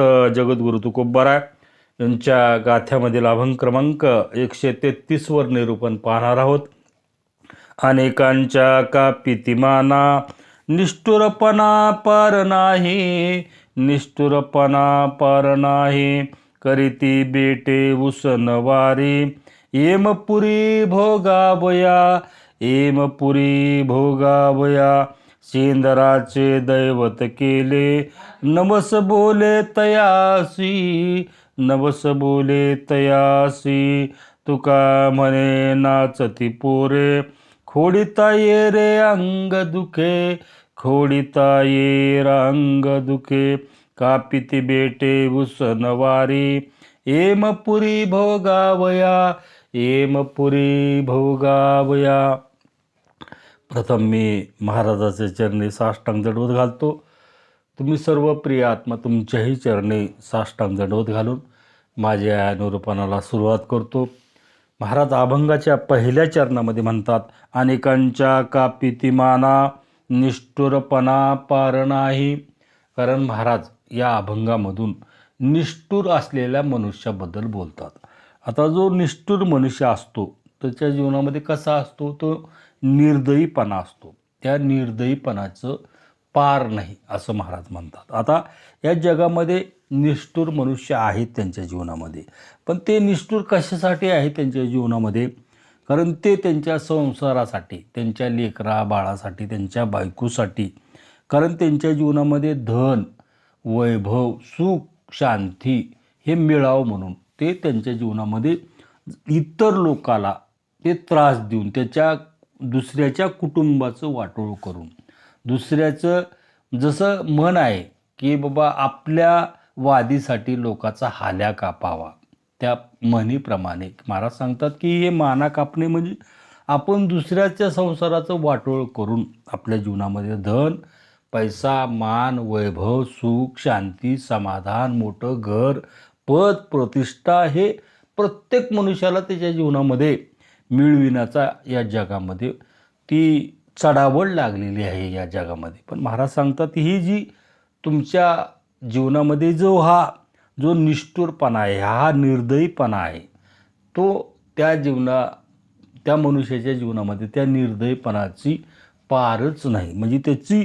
संत जगद्गुरु तुकोबाराय यांच्या गाथ्यामधील अभंग क्रमांक एकशे तेहतीसवर निरूपण पाहणार आहोत. अनेकांच्या कापितिमाना निष्ठुरपणा पार नाही. निष्ठुरपणा पार नाही. करीती बेटे उसनवारी येमपुरी भोगावया. येमपुरी भोगावया. सेंदराचे दैवत केले. नवस बोले तयासी नवस बोले तयासी तुका म्हणे नाचती पोरे. खोडिता ये रे अंग दुखे खोडिता ये अंग दुखे. कापिती बेटे उसनवारी एमपुरी भोगावया एमपुरी भोगावया. प्रथम मी महाराजाचे चरणी साष्टांग जडवत घालतो. तुम्ही सर्व प्रिय आत्मा तुमच्याही चरणी साष्टांग दंडवत घालून माझ्या अनुरूपणाला सुरुवात करतो. महाराज अभंगाच्या पहिल्या चरणामध्ये म्हणतात अनेकांच्या कापितिमाना निष्ठुरपणा पार नाही. कारण महाराज या अभंगामधून निष्ठुर असलेल्या मनुष्याबद्दल बोलतात. आता जो निष्ठुर मनुष्य असतो त्याच्या जीवनामध्ये कसा असतो? तो निर्दयीपणा असतो. त्या निर्दयीपणाचं पार नाही असं महाराज म्हणतात. आता या जगामध्ये निष्ठुर मनुष्य आहेत त्यांच्या जीवनामध्ये. पण ते निष्ठुर कशासाठी आहे त्यांच्या जीवनामध्ये? कारण ते त्यांच्या संसारासाठी त्यांच्या लेकरा बाळासाठी त्यांच्या बायकोसाठी कारण त्यांच्या जीवनामध्ये धन वैभव सुख शांती हे मिळावं म्हणून ते त्यांच्या जीवनामध्ये इतर लोकाला ते त्रास देऊन त्याच्या दुसऱ्याच्या कुटुंबाचं वाटोळ करून दुसऱ्याचं जसं मन आहे की बाबा आपल्या वादीसाठी लोकाचा हाल्या कापावा. त्या म्हणीप्रमाणे महाराज सांगतात की हे माना कापणे म्हणजे आपण दुसऱ्याच्या संसाराचं वाटोळ करून आपल्या जीवनामध्ये धन पैसा मान वैभव सुख शांती समाधान मोठं घर पद प्रतिष्ठा हे प्रत्येक मनुष्याला त्याच्या जीवनामध्ये मिळविण्याचा या जगामध्ये ती चढावड लागलेली आहे या जगामध्ये. पण महाराज सांगतात ही जी तुमच्या जीवनामध्ये जो हा जो निष्ठुरपणा आहे हा निर्दयीपणा आहे तो त्या जीवना त्या मनुष्याच्या जीवनामध्ये त्या निर्दयीपणाची पारच नाही. म्हणजे त्याची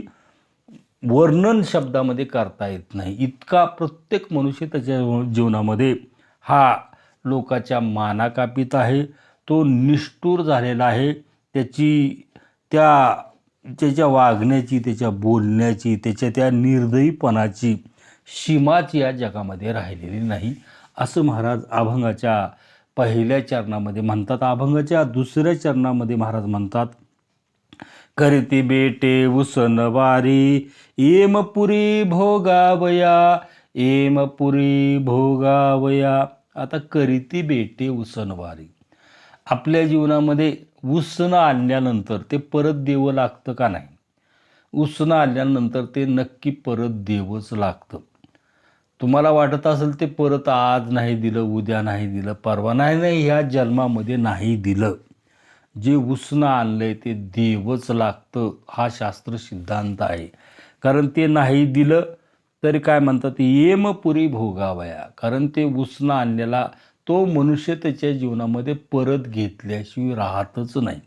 वर्णन शब्दामध्ये करता येत नाही. इतका प्रत्येक मनुष्य त्याच्या जीवनामध्ये हा लोकाच्या मानाकापीत आहे तो निष्ठूर झालेला आहे त्याची त्या त्याच्या वागण्याची त्याच्या बोलण्याची त्याच्या त्या निर्दयीपणाची सीमाच या जगामध्ये राहिलेली नाही असं महाराज अभंगाच्या पहिल्या चरणामध्ये म्हणतात. अभंगाच्या दुसऱ्या चरणामध्ये महाराज म्हणतात करीती बेटे उसनवारी एमपुरी भोगावया एमपुरी भोगावया. आता करीती बेटे उसनवारी आपल्या जीवनामध्ये उसणं आणल्यानंतर ते परत देवं लागतं का नाही? उसणं आणल्यानंतर ते नक्की परत देवंच लागतं. तुम्हाला वाटत असेल ते परत आज नाही दिलं उद्या नाही दिलं परवा नाही नाही ह्या जन्मामध्ये नाही दिलं. जे उसणं आहे ते देवच लागतं हा शास्त्र सिद्धांत आहे. कारण ते नाही दिलं तरी काय म्हणतात येमपुरी भोगावया. कारण ते उसणं आणलेला तो मनुष्य त्याच्या जीवनामध्ये परत घेतल्याशिवाय राहतच नाही.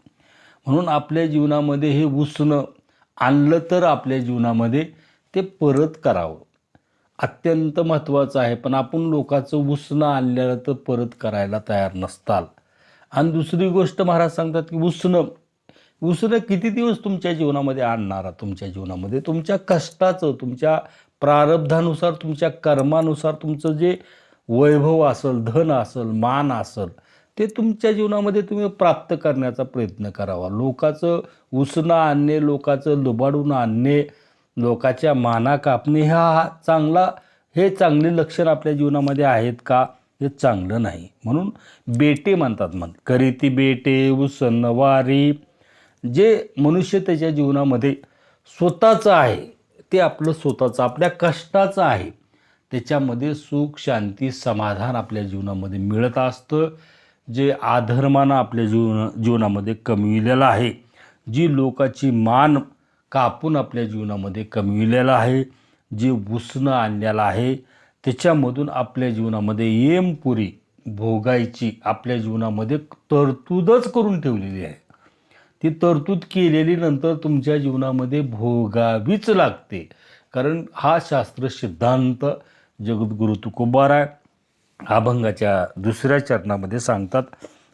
म्हणून आपल्या जीवनामध्ये हे उसणं आणलं तर आपल्या जीवनामध्ये ते परत करावं. अत्यंत महत्त्वाचं आहे पण आपण लोकाचं उसणं आणलेलं तर परत करायला तयार नसताल. आणि दुसरी गोष्ट महाराज सांगतात की उसणं उसणं किती दिवस तुमच्या जीवनामध्ये आणणारा तुमच्या जीवनामध्ये तुमच्या कष्टाचं तुमच्या प्रारब्धानुसार तुमच्या कर्मानुसार तुमचं जे वैभव असेल धन असेल मान असेल ते तुमच्या जीवनामध्ये तुम्ही प्राप्त करण्याचा प्रयत्न करावा. लोकाचं उसणं आणणे लोकाचं लुबाडून आणणे लोकाच्या माना कापणे हा चांगला हे चांगले लक्षण आपल्या जीवनामध्ये आहेत का? हे चांगलं नाही. म्हणून बेटे म्हणतात म्हण करीती बेटे उसनवारी जे मनुष्य त्याच्या जीवनामध्ये स्वतःचं आहे ते आपलं स्वतःचं आपल्या कष्टाचं आहे त्याच्यामध्ये सुख शांती समाधान आपल्या जीवनामध्ये मिळत असतं. जे आधर्मानं आपल्या जीवन जीवनामध्ये कमविलेलं आहे. जी लोकाची मान कापून आपल्या जीवनामध्ये कमविलेलं आहे. जे उसणं आणलेलं आहे. त्याच्यामधून आपल्या जीवनामध्ये येमपुरी भोगायची आपल्या जीवनामध्ये तरतूदच करून ठेवलेली आहे. ती तरतूद केलेली नंतर तुमच्या जीवनामध्ये भोगावीच लागते. कारण हा शास्त्र सिद्धांत जगद्गुरु तुकोबाराय अभंगाच्या दुसऱ्या चरणामध्ये सांगतात.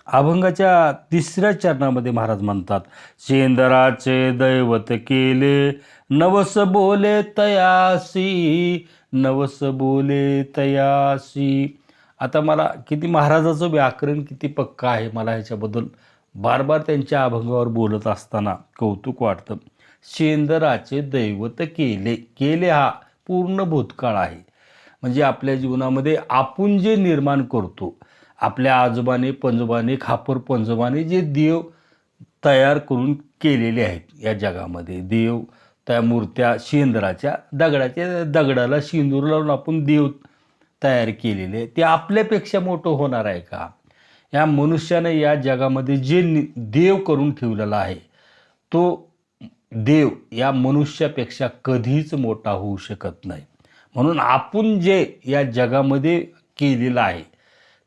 अभंगाच्या तिसऱ्या चरणामध्ये महाराज म्हणतात शेंदराचे दैवत केले नवस बोले तयासी नवस बोले तयासी. आता मला किती महाराजाचं व्याकरण किती पक्का आहे मला ह्याच्याबद्दल बार बार त्यांच्या अभंगावर बोलत असताना कौतुक वाटतं. शेंदराचे दैवत केले केले हा पूर्ण भूतकाळ आहे. म्हणजे आपल्या जीवनामध्ये आपण जे निर्माण करतो आपल्या आजोबाने पंजोबाने खापर पंजोबाने जे देव तयार करून केलेले आहेत या जगामध्ये. देव त्या मूर्त्या शेंदराच्या दगडाच्या दगडाला शेंदूर लावून आपण देव तयार केलेले आहे. ते आपल्यापेक्षा मोठं होणार आहे का? या मनुष्याने या जगामध्ये जे नि- देव करून ठेवलेला आहे तो देव या मनुष्यापेक्षा कधीच मोठा होऊ शकत नाही. म्हणून आपण जे या जगामध्ये केलेलं आहे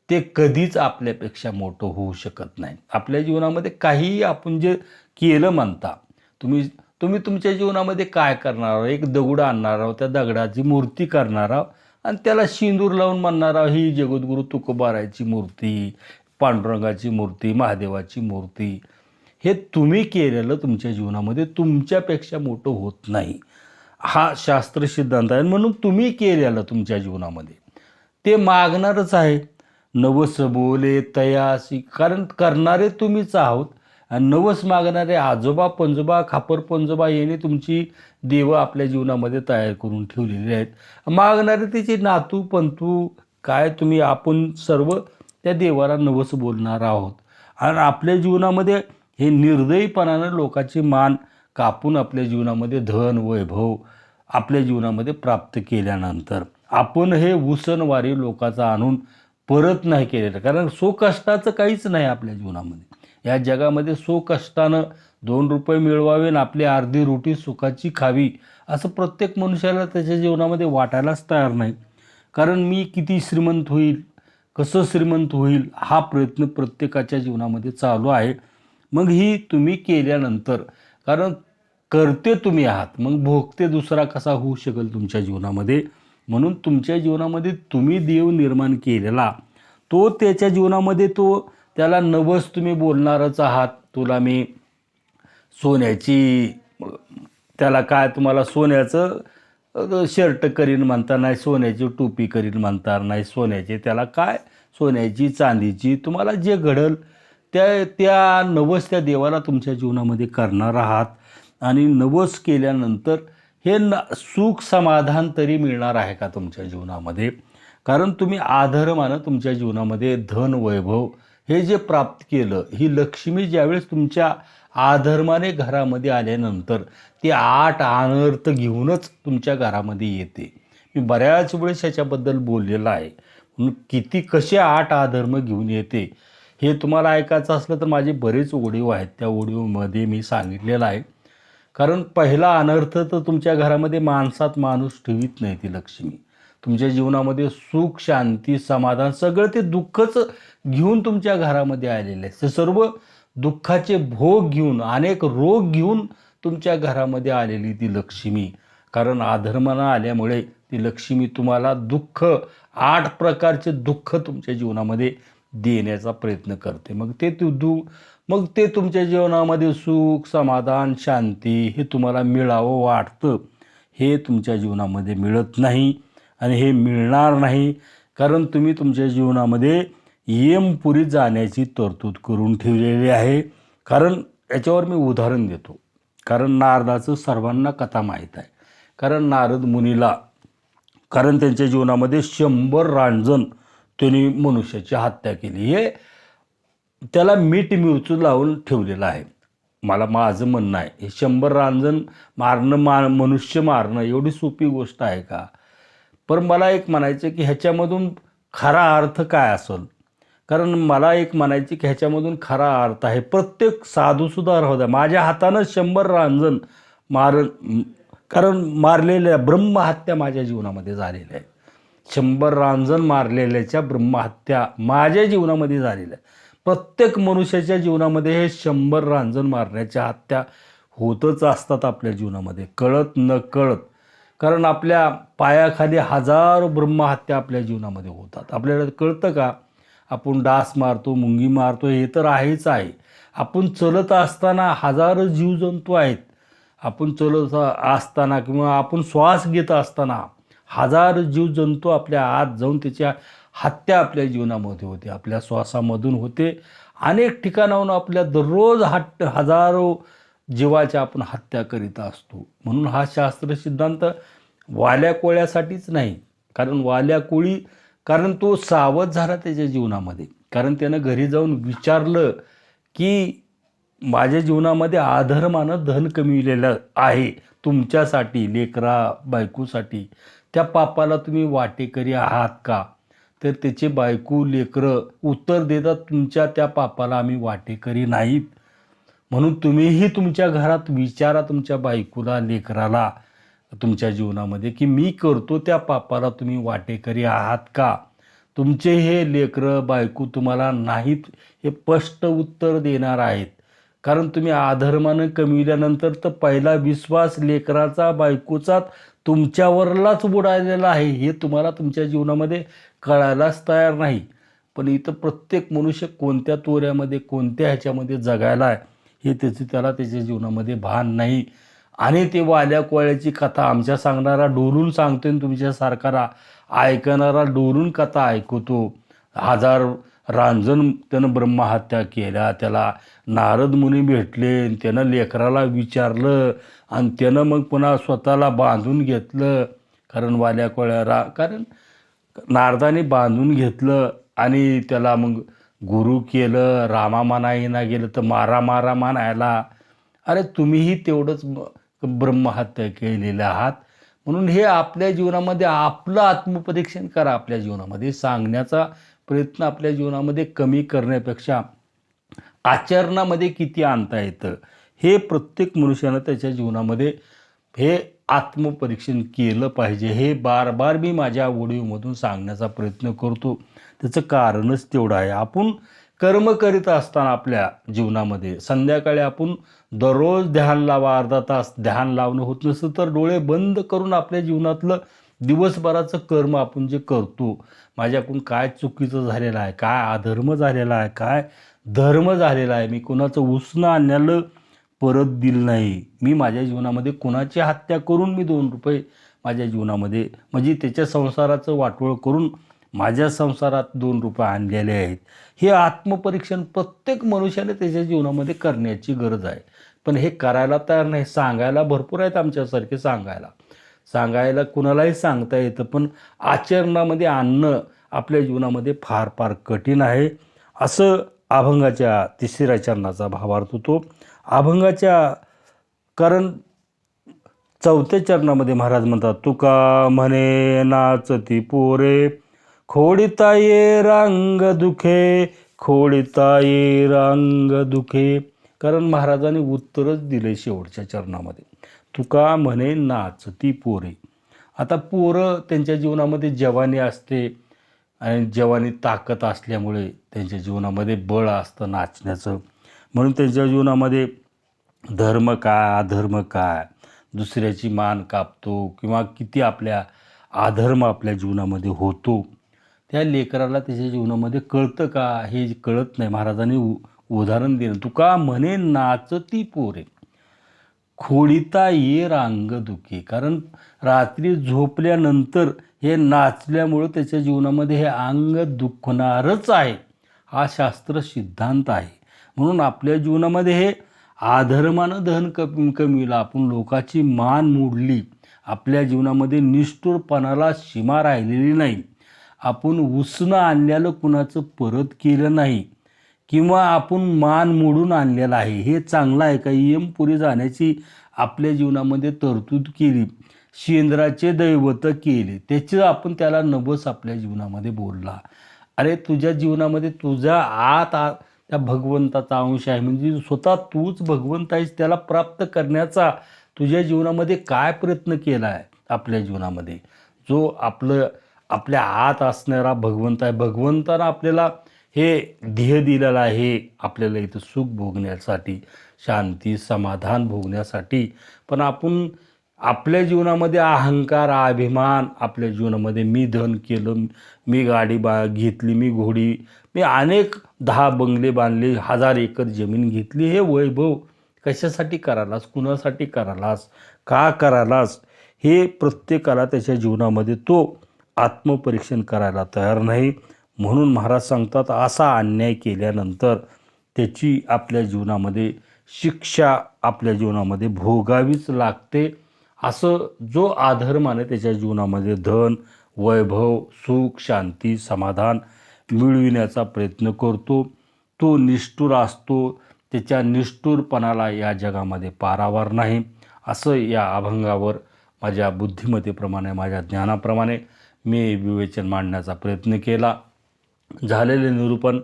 ते कधीच आपल्यापेक्षा मोठं होऊ शकत नाही. आपल्या जीवनामध्ये काहीही आपण जे केलं म्हणता तुम्ही तुम्ही तुमच्या जीवनामध्ये काय करणार आहोत? एक दगड आणणार आहोत त्या दगडाची मूर्ती करणार आहोत आणि त्याला शिंदूर लावून म्हणणार आहोत ही जगद्गुरू तुकोबारायची मूर्ती पांडुरंगाची मूर्ती महादेवाची मूर्ती हे तुम्ही केलेलं तुमच्या जीवनामध्ये तुमच्यापेक्षा मोठं होत नाही. हा शास्त्र सिद्धांत आहे. म्हणून तुम्ही केलेलं तुमच्या जीवनामध्ये. ते मागणारच आहे. नवस बोले तयासी. कारण करणारे तुम्हीच आहोत. आणि नवस मागणारे आजोबा पंजोबा खापर पंजोबा याने तुमची देवं आपल्या जीवनामध्ये तयार करून ठेवलेली आहेत. मागणारे तिचे नातू पंतू काय तुम्ही आपण सर्व त्या देवाला नवस बोलणार आहोत. आणि आपल्या जीवनामध्ये हे निर्दयीपणानं लोकांची मान कापून आपल्या जीवनामध्ये धन वैभव आपल्या जीवनामध्ये प्राप्त केल्यानंतर आपण हे उसनवारी लोकाचा आणून परत नाही केलेलं. कारण स्वकष्टाचं काहीच नाही आपल्या जीवनामध्ये. या जगामध्ये स्वकष्टानं दोन रुपये मिळवावे आणि आपली अर्धी रोटी सुखाची खावी असं प्रत्येक मनुष्याला त्याच्या जीवनामध्ये वाटायलाच तयार नाही. कारण मी किती श्रीमंत होईल कसं श्रीमंत होईल हा प्रयत्न प्रत्येकाच्या जीवनामध्ये चालू आहे. मग ही तुम्ही केल्यानंतर कारण करते तुम्ही आहात मग भोगते दुसरा कसा होऊ शकेल तुमच्या जीवनामध्ये? म्हणून तुमच्या जीवनामध्ये तुम्ही देव निर्माण केलेला तो त्याच्या जीवनामध्ये तो त्याला नवस तुम्ही बोलणारच आहात. तुला मी सोन्याची त्याला काय तुम्हाला सोन्याचं शर्ट करीन म्हणता नाही सोन्याची टोपी करीन म्हणता नाही सोन्याचे त्याला काय? सोन्याची चांदीची तुम्हाला जे घडल त्या त्या नवस त्या देवाला तुमच्या जीवनामध्ये करणार आहात. आणि नवस केल्यानंतर हे न सुख समाधान तरी मिळणार आहे का तुमच्या जीवनामध्ये? कारण तुम्ही आधर्मानं तुमच्या जीवनामध्ये धन वैभव हे जे प्राप्त केलं ही लक्ष्मी ज्यावेळेस तुमच्या आधर्माने घरामध्ये आल्यानंतर ते आठ अनर्थ घेऊनच तुमच्या घरामध्ये येते. मी बऱ्याच वेळेस याच्याबद्दल बोललेलं आहे. म्हणून किती कसे आठ आधर्म घेऊन येते हे तुम्हाला ऐकायचं असलं तर माझे बरेच ओडिओ आहेत. त्या ओडिओमध्ये मी सांगितलेलं आहे. कारण पहिला अनर्थ तर तुमच्या घरामध्ये माणसात माणूस ठेवीत नाही ती लक्ष्मी. तुमच्या जीवनामध्ये सुख शांती समाधान सगळं ते दुःखच घेऊन तुमच्या घरामध्ये आलेलं आहे. ते सर्व दुःखाचे भोग घेऊन अनेक रोग घेऊन तुमच्या घरामध्ये आलेली ती लक्ष्मी. कारण आधर्मानं आल्यामुळे ती लक्ष्मी तुम्हाला दुःख आठ प्रकारचे दुःख तुमच्या जीवनामध्ये देण्याचा प्रयत्न करते. मग ते तू दु मग ते तुमच्या जीवनामध्ये सुख समाधान शांती हे तुम्हाला मिळावं वाटतं. हे तुमच्या जीवनामध्ये मिळत नाही आणि हे मिळणार नाही. कारण तुम्ही तुमच्या जीवनामध्ये येमपुरी जाण्याची तरतूद करून ठेवलेली आहे. कारण याच्यावर मी उदाहरण देतो. कारण नारदाचं सर्वांना कथा माहीत आहे. कारण नारद मुनीला कारण त्यांच्या जीवनामध्ये शंभर रांजण त्यांनी मनुष्याची हत्या केली हे त्याला मीठ मिरचू लावून ठेवलेलं आहे. मला माझं म्हणणं आहे हे शंभर रांजण मारणं मा मनुष्य मारणं एवढी सोपी गोष्ट आहे का? पण मला एक म्हणायचं की ह्याच्यामधून खरा अर्थ काय असेल? कारण मला एक म्हणायची की ह्याच्यामधून खरा अर्थ आहे. प्रत्येक साधूसुद्धा राहू द्या. माझ्या हातानं शंभर रांजण मार कारण मारलेल्या ब्रह्महत्या माझ्या जीवनामध्ये झालेल्या आहे शंभर रांजण मारलेल्याच्या ब्रह्महत्या माझ्या जीवनामध्ये झालेल्या आहे प्रत्येक मनुष्याच्या जीवनामध्ये हे शंभर रांजण मारण्याच्या हत्या होतच असतात आपल्या जीवनामध्ये. कळत न कळत कारण आपल्या पायाखाली हजारो ब्रह्महत्या आपल्या जीवनामध्ये होतात. आपल्याला कळतं का? आपण डास मारतो मुंगी मारतो हे तर आहेच आहे. आपण चलत असताना हजारो जीवजंतू आहेत. आपण चलत असताना किंवा आपण श्वास घेत असताना हजार जीवजंतू आपल्या आत जाऊन त्याच्या हत्या आपल्या जीवनामध्ये होते आपल्या श्वासामधून होते. अनेक ठिकाणाहून आपल्या दररोज हट हजारो जीवाच्या आपण हत्या करीत असतो. म्हणून हा शास्त्र सिद्धांत वाल्या कोळ्यासाठीच नाही. कारण वाल्या कोळी कारण तो सावध झाला त्याच्या जीवनामध्ये. कारण त्यानं घरी जाऊन विचारलं की माझ्या जीवनामध्ये आधर्मानं धन कमिलेलं आहे तुमच्यासाठी लेकरा बायकोसाठी. त्या पापाला तुम्ही वाटेकरी आहात का? तर त्याचे बायको लेकरं उत्तर देतात तुमच्या त्या पापाला आम्ही वाटेकरी नाहीत. म्हणून तुम्हीही तुमच्या घरात विचारा तुमच्या बायकोला लेकराला तुमच्या जीवनामध्ये की मी करतो त्या पापाला तुम्ही वाटेकरी आहात का? तुमचे हे लेकरं बायको तुम्हाला नाहीत हे स्पष्ट उत्तर देणार आहेत. कारण तुम्ही अधर्मानं कमिल्यानंतर तर पहिला विश्वास लेकराचा बायकोचा तुमच्यावरलाच बुडालेला आहे. हे तुम्हाला तुमच्या जीवनामध्ये कळायलाच तयार नाही. पण इथं प्रत्येक मनुष्य कोणत्या तोऱ्यामध्ये कोणत्या ह्याच्यामध्ये जगायला आहे हे त्याचं त्याला त्याच्या जीवनामध्ये भान नाही. आणि ते वाल्या कोळ्याची कथा आमच्या सांगणारा डोलून सांगतोय आणि तुमच्यासारखाला ऐकणारा डोलून कथा ऐकतो. हजार रांजण त्यानं ब्रह्महत्या केल्या त्याला नारद मुनी भेटले आणि त्यानं लेकराला विचारलं आणि त्यानं मग पुन्हा स्वतःला बांधून घेतलं. कारण वाल्या कोळ्या रा कारण नारदाने बांधून घेतलं आणि त्याला मग गुरु केलं रामा मानाईना गेलं तर मारा मारा मानायला अरे तुम्हीही तेवढंच ब्रह्महत्या केलेलं आहात. म्हणून हे आपल्या जीवनामध्ये आपलं आत्मपरीक्षण करा आपल्या जीवनामध्ये. सांगण्याचा प्रयत्न आपल्या जीवनामध्ये कमी करण्यापेक्षा आचरणामध्ये किती आणता येतं हे प्रत्येक मनुष्यानं त्याच्या जीवनामध्ये हे आत्मपरीक्षण केलं पाहिजे हे बार बार मी माझ्या व्हिडिओमधून सांगण्याचा प्रयत्न करतो. त्याचं कारणच तेवढं आहे. आपण कर्म करीत असताना आपल्या जीवनामध्ये संध्याकाळी आपण दररोज ध्यान लावा अर्धा तास ध्यान लावणं होत नसतं तर डोळे बंद करून आपल्या जीवनातलं दिवसभराचं कर्म आपण जे करतो माझ्याकडून काय चुकीचं झालेलं आहे काय अधर्म झालेला आहे काय धर्म झालेला आहे मी कोणाचं उसणं आणण्यालं परत दिलं नाही. मी माझ्या जीवनामध्ये कोणाची हत्या करून मी दोन रुपये माझ्या जीवनामध्ये म्हणजे त्याच्या संसाराचं वाटोळ करून माझ्या संसारात दोन रुपये आणलेले आहेत. हे आत्मपरीक्षण प्रत्येक मनुष्याने त्याच्या जीवनामध्ये करण्याची गरज आहे. पण हे करायला तयार नाही. सांगायला भरपूर आहेत आमच्यासारखे सांगायला. सांगायला कुणालाही सांगता येतं पण आचरणामध्ये आणणं आपल्या जीवनामध्ये फार फार कठीण आहे. असं अभंगाच्या तिसऱ्या चरणाचा भावार्थ होतो. अभंगाच्या कारण चौथ्या चरणामध्ये महाराज म्हणतात तुका म्हणे नाचती पोरे खोडिता ये रांग दुखे खोडिता ये रांग दुखे. कारण महाराजांनी उत्तरच दिले शेवटच्या चरणामध्ये तुका म्हणे नाचती पोरे. आता पोरं त्यांच्या जीवनामध्ये जवानी असते आणि जवानी ताकद असल्यामुळे त्यांच्या जीवनामध्ये बळ असतं नाचण्याचं. म्हणून त्यांच्या जीवनामध्ये धर्म काय अधर्म काय दुसऱ्याची मान कापतो किंवा किती आपल्या अधर्म आपल्या जीवनामध्ये होतो त्या लेकराला त्याच्या जीवनामध्ये कळतं का? हे कळत नाही. महाराजांनी उ उदाहरण दिलं. तुका म्हणे नाचती पोरे. खोडिता ये रांग दुखी. कारण रात्री झोपल्यानंतर हे नाचल्यामुळं त्याच्या जीवनामध्ये हे अंग दुखणारच आहे. हा शास्त्र सिद्धांत आहे. म्हणून आपल्या जीवनामध्ये हे आधर्मानं धन कमी कमीला आपण लोकाची मान मोडली. आपल्या जीवनामध्ये निष्ठुरपणाला सीमा राहिलेली नाही. आपण उसणं आणलेलं कुणाचं परत केलं नाही. किंवा आपण मान मोडून आणलेला आहे. हे चांगलं आहे का? यम पुढे जाण्याची आपल्या जीवनामध्ये तरतूद केली. शेंद्राचे दैवत केले. त्याचं आपण त्याला नबस आपल्या जीवनामध्ये बोलला. अरे तुझ्या जीवनामध्ये तुझ्या आत आ त्या भगवंताचा अंश आहे. म्हणजे स्वतः तूच भगवंत आहेस त्याला प्राप्त करण्याचा तुझ्या जीवनामध्ये काय प्रयत्न केला आहे? आपल्या जीवनामध्ये. जो आपलं आपल्या आत असणारा भगवंत आहे. भगवंतानं आपल्याला हे ध्येय दिलेलं आहे आपल्याला इथं सुख भोगण्यासाठी शांती समाधान भोगण्यासाठी. पण आपण आपल्या जीवनामध्ये अहंकार अभिमान आपल्या जीवनामध्ये मी धन केलं मी गाडी बा घेतली मी घोडी मी अनेक दहा बंगले बांधले हजार एकर जमीन घेतली हे वैभव कशासाठी करालास? कुणासाठी करालास? का करालास? हे प्रत्येकाला त्याच्या जीवनामध्ये तो आत्मपरीक्षण करायला तयार नाही. म्हणून महाराज सांगतात असा अन्याय केल्यानंतर त्याची आपल्या जीवनामध्ये शिक्षा आपल्या जीवनामध्ये भोगावीच लागते. असं जो आधर्माने त्याच्या जीवनामध्ये धन वैभव सुख शांती समाधान मिळविण्याचा प्रयत्न करतो. तो निष्ठुर असतो. त्याच्या निष्ठुरपणाला या जगामध्ये पारावार नाही. असं या अभंगावर माझ्या बुद्धिमत्तेप्रमाणे माझ्या ज्ञानाप्रमाणे मी विवेचन मांडण्याचा प्रयत्न केला. झालेले निरूपण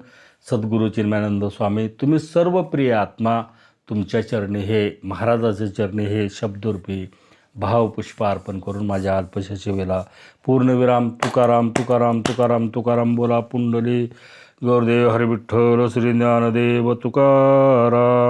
सद्गुरू चिन्मयानंद स्वामी तुम्ही सर्व प्रिय आत्मा तुमच्या चरणी हे महाराजाचे चरणी हे शब्दरूपी भावपुष्प अर्पण करून माझ्या अल्पशा वेला पूर्णविराम तुकाराम तुकाराम तुकाराम तुकाराम बोला पुंडली गौरदेव हरिविठ्ठल श्री ज्ञानदेव तुकाराम.